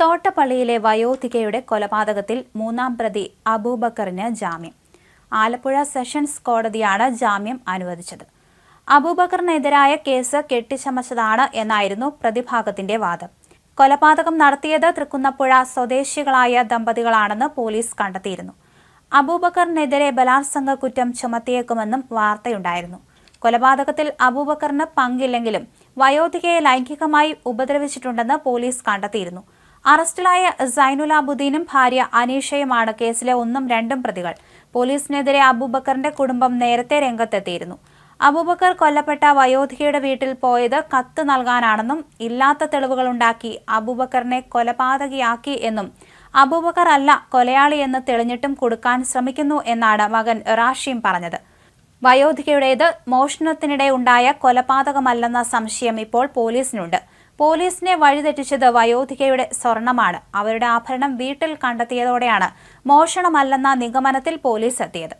തോട്ടപ്പള്ളിയിലെ വയോധികയുടെ കൊലപാതകത്തിൽ മൂന്നാം പ്രതി അബൂബക്കറിന് ജാമ്യം. ആലപ്പുഴ സെഷൻസ് കോടതിയാണ് ജാമ്യം അനുവദിച്ചത്. അബൂബക്കറിനെതിരായ കേസ് കെട്ടിച്ചമച്ചതാണ് എന്നായിരുന്നു പ്രതിഭാഗത്തിന്റെ വാദം. കൊലപാതകം നടത്തിയത് തൃക്കുന്നപ്പുഴ സ്വദേശികളായ ദമ്പതികളാണെന്ന് പോലീസ് കണ്ടെത്തിയിരുന്നു. അബൂബക്കറിനെതിരെ ബലാത്സംഗ കുറ്റം ചുമത്തിയേക്കുമെന്നും വാർത്തയുണ്ടായിരുന്നു. കൊലപാതകത്തിൽ അബൂബക്കറിന് പങ്കില്ലെങ്കിലും വയോധികയെ ലൈംഗികമായി ഉപദ്രവിച്ചിട്ടുണ്ടെന്ന് പോലീസ് കണ്ടെത്തിയിരുന്നു. അറസ്റ്റിലായ സൈനുലാബുദ്ദീനും ഭാര്യ അനീഷയുമാണ് കേസിലെ ഒന്നും രണ്ടും പ്രതികൾ. പോലീസിനെതിരെ അബൂബക്കറിന്റെ കുടുംബം നേരത്തെ രംഗത്തെത്തിയിരുന്നു. അബൂബക്കർ കൊല്ലപ്പെട്ട വയോധികയുടെ വീട്ടിൽ പോയത് കത്ത് നൽകാനാണെന്നും ഇല്ലാത്ത തെളിവുകളുണ്ടാക്കി അബൂബക്കറിനെ കൊലപാതകിയാക്കി എന്നും അബൂബക്കർ അല്ല കൊലയാളി എന്ന് തെളിഞ്ഞിട്ടും കൊടുക്കാൻ ശ്രമിക്കുന്നു എന്നാണ് മകൻ റാഷീം പറഞ്ഞത്. വയോധികയുടേത് മോഷണത്തിനിടെ ഉണ്ടായ കൊലപാതകമല്ലെന്ന സംശയം ഇപ്പോൾ പോലീസിനുണ്ട്. പോലീസിനെ വഴിതെറ്റിച്ചത് വയോധികയുടെ സ്വർണമാണ്. അവരുടെ ആഭരണം വീട്ടിൽ കണ്ടെത്തിയതോടെയാണ് മോഷണമല്ലെന്ന നിഗമനത്തിൽ പോലീസ് എത്തിയത്.